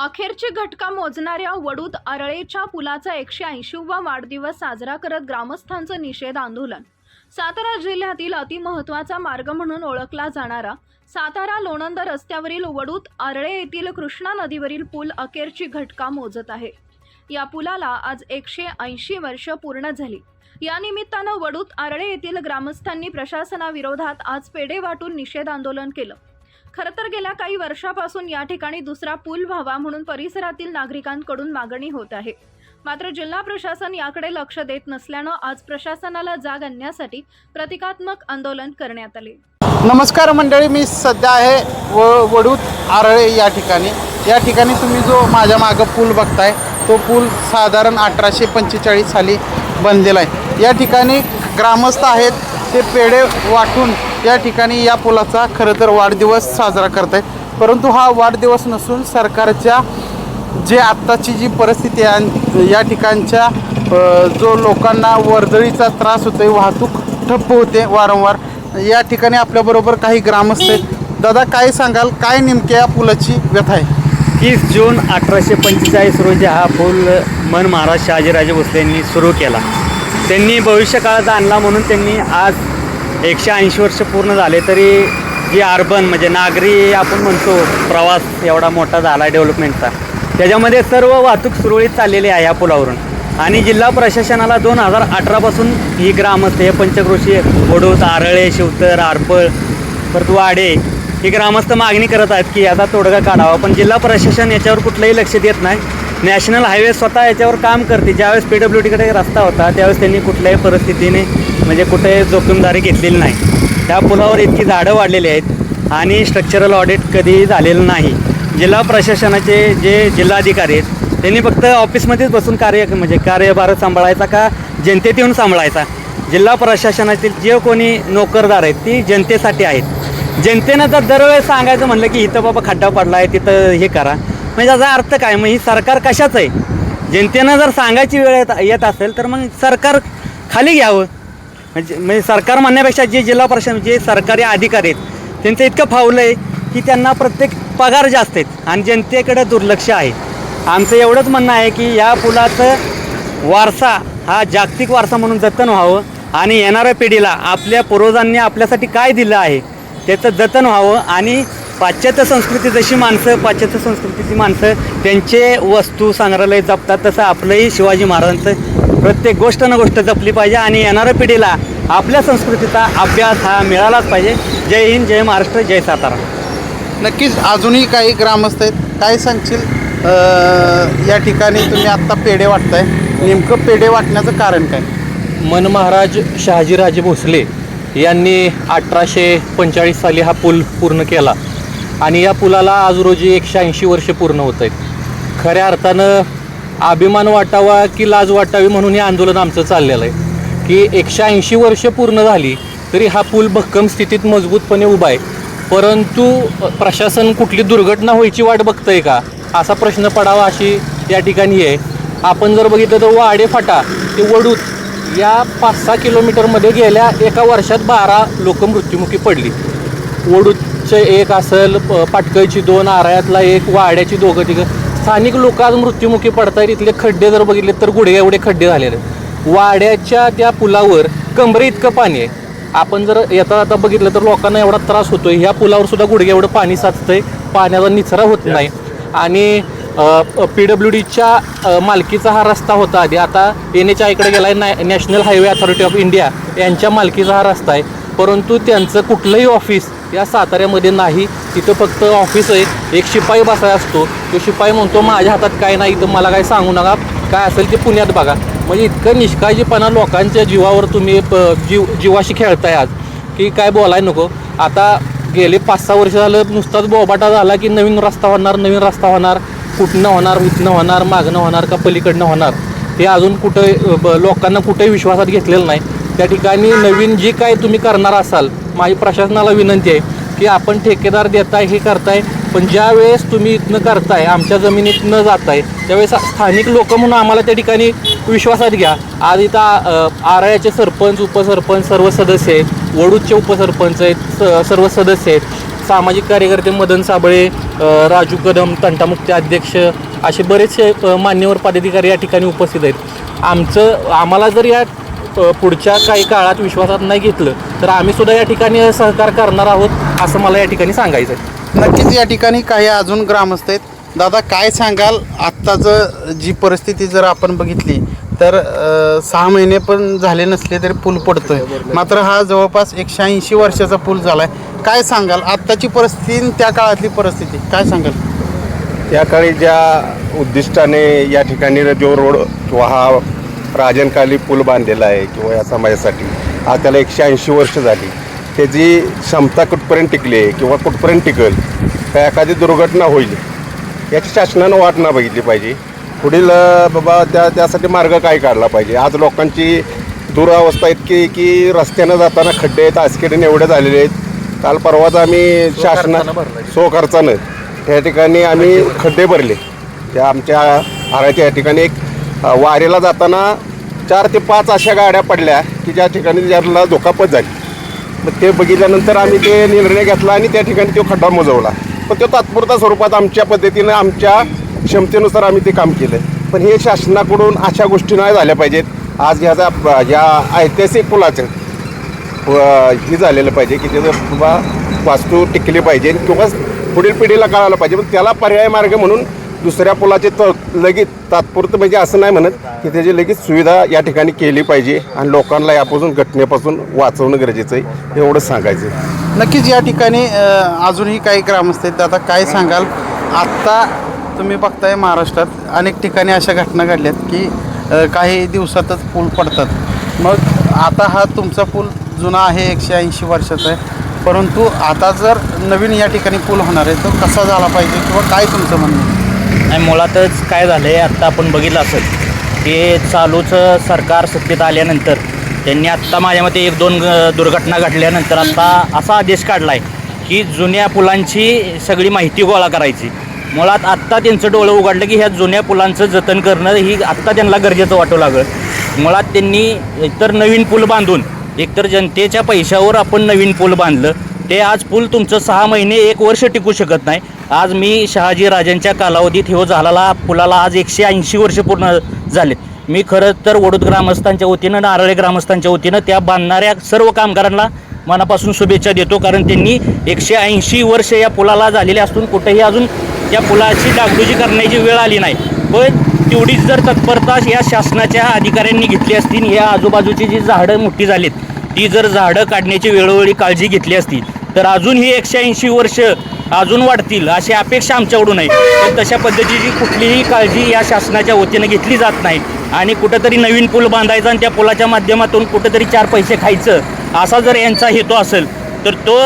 अखेरची घटका मोजणाऱ्या वडूद अरळेच्या पुलाचा एकशे ऐंशीवा वाढदिवस साजरा करत ग्रामस्थांचं निषेध आंदोलन. सातारा जिल्ह्यातील अतिमहत्वाचा मार्ग म्हणून ओळखला जाणारा सातारा लोणंद रस्त्यावरील वडूद आरळे येथील कृष्णा नदीवरील पूल अखेरची घटका मोजत आहे. या पुलाला आज एकशे ऐंशी वर्ष पूर्ण झाली. या निमित्तानं वडूद आरळे येथील ग्रामस्थांनी प्रशासनाविरोधात आज पेढे वाटून निषेध आंदोलन केलं. खरं तर गेल्या काही वर्षापासून या ठिकाणी दुसरा पूल व्हावा म्हणून परिसरातील नागरिकांकडून मागणी होत आहे. मात्र जिल्हा प्रशासन याकडे लक्ष देत नसल्यानं आज प्रशासनाला जाग आणण्यासाठी प्रतिकात्मक आंदोलन करण्यात आले. नमस्कार मंडळी मी सध्या आहे व वडूत आरळे या ठिकाणी. या ठिकाणी तुम्ही जो माझ्या मागं पूल बघताय तो पूल साधारण अठराशे पंचेचाळीस साली बनलेला आहे. या ठिकाणी ग्रामस्थ आहेत ते पेढे वाटून या ठिकाणी या पुलाचा खरं तर वाढदिवस साजरा करत आहेत परंतु हा वाढदिवस नसून सरकारच्या जे आत्ताची जी परिस्थिती आहे या ठिकाणच्या जो लोकांना वर्दळीचा त्रास होतो आहे वाहतूक ठप्प होते वारंवार या ठिकाणी आपल्याबरोबर काही ग्रामस्थ आहेत. दादा काय सांगाल? काय नेमक्या या पुलाची व्यथा आहे? तीस जून अठराशे पंचेचाळीस रोजी हा पूल मन महाराज शहाजीराजे भोसले यांनी सुरू केला. त्यांनी भविष्यकाळात आणला म्हणून त्यांनी आज एकशे ऐंशी वर्ष पूर्ण झाले तरी जी अर्बन म्हणजे नागरी आपण म्हणतो प्रवास एवढा मोठा झाला डेव्हलपमेंटचा. त्याच्यामध्ये सर्व वाहतूक सुरळीत चाललेली आहे या पुलावरून. आणि जिल्हा प्रशासनाला दोन हजार अठरापासून ही ग्रामस्थ हे पंचक्रोशी ओढूत आरळे शिवतर आरपळ परत वाडे ही ग्रामस्थ मागणी करत आहेत की याचा तोडगा काढावा. पण जिल्हा प्रशासन याच्यावर कुठलंही लक्ष देत नाही. नॅशनल हायवे स्वतः याच्यावर काम करते. ज्यावेळेस पी डब्ल्यू टीकडे रस्ता होता त्यावेळेस त्यांनी कुठल्याही परिस्थितीने म्हणजे कुठे जोखीमदारी घेतलेली नाही. त्या पुलावर इतकी झाडं वाढलेली आहेत आणि स्ट्रक्चरल ऑडिट कधी झालेलं नाही. जिल्हा प्रशासनाचे जे जिल्हाधिकारी आहेत त्यांनी फक्त ऑफिसमध्येच बसून कार्य म्हणजे कार्यभार सांभाळायचा का जनतेत येऊन सांभाळायचा? जिल्हा प्रशासनातील जे कोणी नोकरदार आहेत ती जनतेसाठी आहेत. जनतेनं जर दरवेळेस सांगायचं म्हणलं की इथं बाबा खड्डा पडला आहे तिथं हे करा. म्हणजे याचा अर्थ काय? मग ही सरकार कशाचं आहे? जनतेनं जर सांगायची वेळ येत येत असेल तर मग सरकार खाली घ्यावं. म्हणजे म्हणजे सरकार म्हणण्यापेक्षा जे जिल्हा परिषद जे सरकारी अधिकारी आहेत त्यांचं इतकं फावलं आहे की त्यांना प्रत्येक पगार जास्त आहेत आणि जनतेकडे दुर्लक्ष आहे. आमचं एवढंच म्हणणं आहे की या पुलाचं वारसा हा जागतिक वारसा म्हणून जतन व्हावं आणि येणाऱ्या पिढीला आपल्या पूर्वजांनी आपल्यासाठी काय दिलं आहे त्याचं जतन व्हावं आणि पाश्चात्य संस्कृती जशी माणसं पाश्चात्य संस्कृतीची माणसं त्यांचे वस्तू संग्रहालय जपतात तसं आपलंही शिवाजी महाराजांचं प्रत्येक गोष्ट न गोष्ट जपली पाहिजे आणि येणाऱ्या पिढीला आपल्या संस्कृतीचा अभ्यास हा मिळालाच पाहिजे. जय हिंद जय महाराष्ट्र जय सातारा. नक्कीच अजूनही काही ग्रामस्थ आहेत. काय सांगशील? या ठिकाणी तुम्ही आत्ता पेढे वाटताय. नेमकं पेढे वाटण्याचं कारण काय? मन महाराज शहाजीराजे भोसले यांनी अठराशे पंचेचाळीस साली हा पूल पूर्ण केला. आणि या पुलाला आज रोजी एकशे ऐंशी वर्ष पूर्ण होत आहेत खऱ्या अर्थानं अभिमान वाटावा की लाज वाटावी म्हणून हे आंदोलन आमचं चाललेलं आहे. की एकशे ऐंशी वर्ष पूर्ण झाली तरी हा पूल भक्कम स्थितीत मजबूतपणे उभा आहे. परंतु प्रशासन कुठली दुर्घटना व्हायची वाट बघतंय का? असा प्रश्न पडावा अशी या ठिकाणी आहे. आपण जर बघितलं तर वाडे फाटा ते वडूत या पाच सहा किलोमीटरमध्ये गेल्या एका वर्षात बारा लोक मृत्युमुखी पडली. वडूत वडूचे एक असेल प- पाटकळची दोन आरायातला एक वाड्याची दोघं तिघं. स्थानिक लोक आज मृत्युमुखी पडतायत. इथले खड्डे जर बघितले तर गुडघे एवढे खड्डे झालेले वाड्याच्या त्या पुलावर कमरे इतकं पाणी आहे. आपण जर येता आता बघितलं तर लोकांना एवढा त्रास होतोय. ह्या पुलावर सुद्धा गुडघे एवढं पाणी साचतंय. पाण्याचा निचरा होत नाही. आणि पी डब्ल्यू डीच्या मालकीचा हा रस्ता होता आधी. आता एन एच आयकडे गेला आहे national highway authority of India यांच्या मालकीचा हा रस्ता आहे. परंतु त्यांचं कुठलंही ऑफिस या साताऱ्यामध्ये नाही. तिथं फक्त ऑफिस आहे. एक शिपाई बसाय असतो. तो शिपाई म्हणतो माझ्या हातात काय नाही तर मला काय सांगू नका. काय असेल ते पुण्यात बघा. म्हणजे इतकं निष्काळजीपणा लोकांच्या जीवावर तुम्ही प- जीव जीवाशी खेळताय आज. की काय बोलाय नको. आता गेले पाच सहा वर्ष झालं नुसताच बोबाटा झाला की नवीन रस्ता होणार नवीन रस्ता होणार. कुठनं होणार इथनं होणार मागणं होणार का पलीकडनं होणार? हे अजून कुठं ब- लोकांना कुठेही विश्वासात घेतलेलं नाही. त्या ठिकाणी नवीन जे काय तुम्ही करणार असाल माझी प्रशासनाला विनंती आहे की आपण ठेकेदार देताय हे करताय पण ज्या वेळेस तुम्ही इथनं करताय आमच्या जमिनीत न जाताय त्यावेळेस स्थानिक लोक म्हणून आम्हाला त्या ठिकाणी विश्वासात घ्या. आज इथं आरळ्याचे सरपंच उपसरपंच सर्व सदस्य आहेत. वडूदचे उपसरपंच आहेत स- सर्व सदस्य आहेत. सामाजिक कार्यकर्ते मदन साबळे राजू कदम तंटामुक्ती अध्यक्ष असे बरेचसे मान्यवर पदाधिकारी या ठिकाणी उपस्थित आहेत. आमचं आम्हाला जर या पुढच्या काही काळात विश्वासात नाही घेतलं तर आम्ही सुद्धा या ठिकाणी सहकार करणार आहोत असं मला या ठिकाणी सांगायचं आहे नक्कीच या ठिकाणी काही अजून ग्रामस्थ आहेत. दादा काय सांगाल? आत्ताचं जी परिस्थिती जर आपण बघितली तर सहा महिने पण झाले नसले तरी पूल पडतोय. मात्र हा जवळपास एकशे ऐंशी वर्षाचा पूल झालाय. काय सांगाल? आत्ताची परिस्थिती त्या काळातली परिस्थिती काय सांगाल? त्या काळी ज्या उद्दिष्टाने या ठिकाणी जो रोड हा राजनकाली पूल बांधलेला आहे किंवा या समाजासाठी. आज त्याला एकशे ऐंशी वर्ष झाली. त्याची क्षमता कुठपर्यंत टिकली आहे किंवा कुठपर्यंत टिकल काय एखादी दुर्घटना होईल याची शासनानं वाट ना बघितली पाहिजे. पुढील बाबा त्या त्यासाठी मार्ग काय काढला पाहिजे? आज लोकांची दुरावस्था इतकी की रस्त्यानं जाताना खड्डे आहेत आसखेडीने एवढे झालेले आहेत. काल परवाच आम्ही शासना सो खर्चानं त्या ठिकाणी आम्ही खड्डे भरले. त्या आमच्या आराच्या या ठिकाणी एक वारीला जाताना चार ते पाच अशा गाड्या पडल्या की ज्या ठिकाणी ज्याला दुखापत झाली. मग ते बघितल्यानंतर आम्ही ते निर्णय घेतला आणि त्या ठिकाणी तो खड्डा मोजवला. पण तो तात्पुरता स्वरूपात आमच्या पद्धतीनं आमच्या क्षमतेनुसार आम्ही ते काम केलं. पण हे शासनाकडून अशा गोष्टी नाही झाल्या पाहिजेत. आज ह्याचा ह्या ऐतिहासिक पुलाचं व- हे झालेलं पाहिजे की त्याचं बाबा वास्तू टिकली पाहिजे किंवा पुढील पिढीला कळायला पाहिजे. पण त्याला पर्याय मार्ग म्हणून दुसऱ्या पुलाचे तर लगेच तात्पुरतं म्हणजे असं नाही म्हणत की त्याची लगेच सुविधा या ठिकाणी केली पाहिजे आणि लोकांना यापासून घटनेपासून वाचवणं गरजेचं आहे एवढंच सांगायचं आहे. नक्कीच या ठिकाणी अजूनही काही ग्रामस्थ आहेत आता काय सांगाल आत्ता तुम्ही बघताय महाराष्ट्रात अनेक ठिकाणी अशा घटना घडल्यात की काही दिवसातच पूल पडतात मग आता हा तुमचा पूल जुना आहे एकशे ऐंशी वर्षाचा आहे परंतु आता जर नवीन या ठिकाणी पूल होणार आहे तो कसा झाला पाहिजे किंवा काय तुमचं म्हणणं आहे? आणि मुळातच काय झालं आहे आत्ता आपण बघितलं असेल की चालूचं सरकार सत्तेत आल्यानंतर त्यांनी आत्ता माझ्या मते एक दोन दुर्घटना घडल्यानंतर आत्ता असा आदेश काढला आहे की जुन्या पुलांची सगळी माहिती गोळा करायची. मुळात आत्ता त्यांचं डोळं उघडलं की ह्या जुन्या पुलांचं जतन करणं ही आत्ता त्यांना गरजेचं वाटू लागलं. मुळात त्यांनी एकतर नवीन पूल बांधून एकतर जनतेच्या पैशावर आपण नवीन पूल बांधलं ते आज पूल तुमचं सहा महिने एक वर्ष टिकू शकत नाही. आज मी शहाजी राजांच्या कालावधीत हो झालेला पुलाला आज एकशे ऐंशी वर्ष पूर्ण झालेत मी खरं तर वडूद ग्रामस्थांच्या वतीनं नारळे ग्रामस्थांच्या वतीनं त्या बांधणाऱ्या सर्व कामगारांना मनापासून शुभेच्छा देतो कारण त्यांनी एकशे ऐंशी वर्ष या पुलाला झालेले असून कुठेही अजून त्या पुलाची डागडुजी करण्याची वेळ आली नाही. पण तेवढीच जर तत्परता या शासनाच्या अधिकाऱ्यांनी घेतली असतील या आजूबाजूची जी झाडं मोठी झालीत ती जर झाडं काढण्याची वेळोवेळी काळजी घेतली असती तर अजून ही एकशे ऐंशी वर्ष अजून वाढतील अशी अपेक्षा आमच्याकडून आहे. पण तशा पद्धतीची कुठलीही काळजी या शासनाच्या वतीनं घेतली जात नाही. आणि कुठंतरी नवीन पूल बांधायचा आणि त्या पुलाच्या माध्यमातून कुठंतरी चार पैसे खायचं असा जर यांचा हेतू असेल तर तो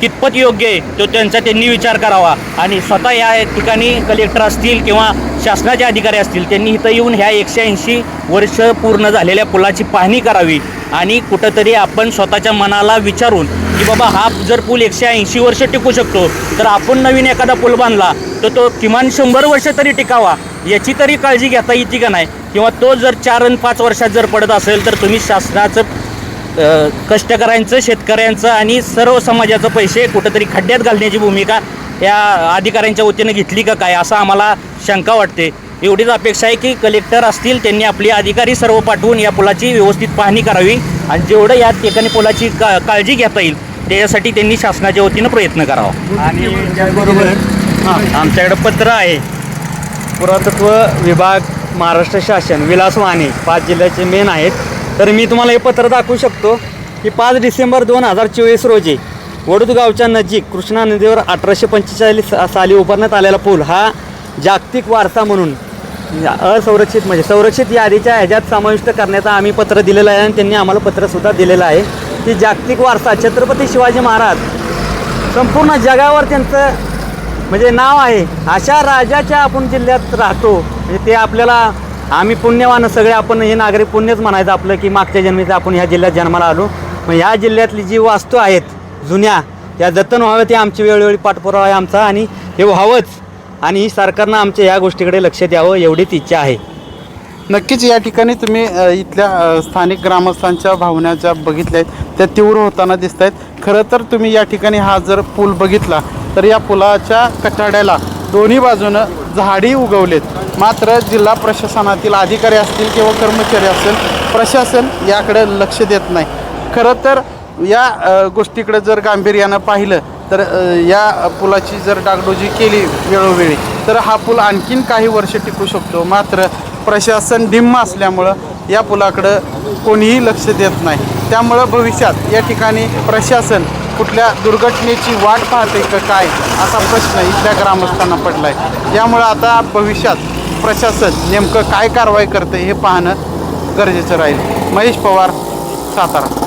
कितपत योग्य आहे तो त्यांचा त्यांनी विचार करावा. आणि स्वतः या ठिकाणी कलेक्टर असतील किंवा शासनाचे अधिकारी असतील त्यांनी इथं येऊन ह्या एकशे ऐंशी वर्ष पूर्ण झालेल्या पुलाची पाहणी करावी. आणि कुठंतरी आपण स्वतःच्या मनाला विचारून की बाबा हा जर पूल एकशे ऐंशी वर्ष टिकू शकतो तर आपण नवीन एखादा पूल बांधला तर तो किमान शंभर वर्ष तरी टिकावा याची तरी काळजी घेता येते का नाही? किंवा तो जर चार आणि पाच वर्षात जर पडत असेल तर तुम्ही शासनाचं कष्टकऱ्यांचं शेतकऱ्यांचं आणि सर्व समाजाचं पैसे कुठंतरी खड्ड्यात घालण्याची भूमिका या अधिकाऱ्यांच्या वतीनं घेतली का काय असं आम्हाला शंका वाटते. एवढीच अपेक्षा आहे की कलेक्टर असतील त्यांनी आपले अधिकारी सर्व पाठवून या पुलाची व्यवस्थित पाहणी करावी. आणि जेवढं या ठिकाणी पुलाची का काळजी घेता येईल त्याच्यासाठी त्यांनी शासनाच्या वतीनं प्रयत्न करावा. आणि त्याचबरोबर आमच्याकडं पत्र आहे. पुरातत्व विभाग महाराष्ट्र शासन विलास वाहने पाच जिल्ह्याचे मेन आहेत. तर मी तुम्हाला हे पत्र दाखवू शकतो की पाच डिसेंबर दोन हजार चोवीस रोजी वडूद गावच्या नजीक कृष्णा नदीवर अठराशे पंचेचाळीस साली उभारण्यात आलेला पूल हा जागतिक वारसा म्हणून असंरक्षित म्हणजे संरक्षित यादीच्या ह्याच्यात समाविष्ट करण्याचा आम्ही पत्र दिलेलं आहे आणि त्यांनी आम्हाला पत्रसुद्धा दिलेलं आहे. की जागतिक वारसा छत्रपती शिवाजी महाराज. संपूर्ण जगावर त्यांचं म्हणजे नाव आहे. अशा राजाच्या आपण जिल्ह्यात राहतो. म्हणजे ते आपल्याला आम्ही पुण्यवान सगळे आपण हे नागरिक पुण्यच म्हणायचं आपलं की मागच्या जन्मीचं आपण ह्या जिल्ह्यात जन्माला आलो. मग ह्या जिल्ह्यातली जी वास्तू आहेत जुन्या त्या जतन व्हाव्यात ते आमची वेळोवेळी पाठपुरावा आहे आमचा आणि हे व्हावंच. आणि सरकारनं आमच्या ह्या गोष्टीकडे लक्ष द्यावं एवढीच इच्छा आहे. नक्कीच या ठिकाणी तुम्ही इथल्या स्थानिक ग्रामस्थांच्या भावना ज्या बघितल्या आहेत त्या तीव्र होताना दिसत आहेत खरं तर तुम्ही या ठिकाणी हा जर पूल बघितला तर या पुलाच्या कठाड्याला दोन्ही बाजूनं झाडी उगवलेत. मात्र जिल्हा प्रशासनातील अधिकारी असतील किंवा कर्मचारी असेल प्रशासन याकडे लक्ष देत नाही. खरं तर या गोष्टीकडे जर गांभीर्यानं पाहिलं तर या पुलाची जर डागडोजी केली वेळोवेळी तर हा पूल आणखीन काही वर्ष टिकू शकतो. मात्र प्रशासन डिम्म असल्यामुळं या पुलाकडं कोणीही लक्ष देत नाही. त्यामुळं भविष्यात या ठिकाणी प्रशासन कुठल्या दुर्घटनेची वाट पाहते का काय असा प्रश्न इथल्या ग्रामस्थांना पडला आहे यामुळं आता भविष्यात प्रशासन नेमकं काय कारवाई करते हे पाहणं गरजेचं राहील. महेश पवार सातारा.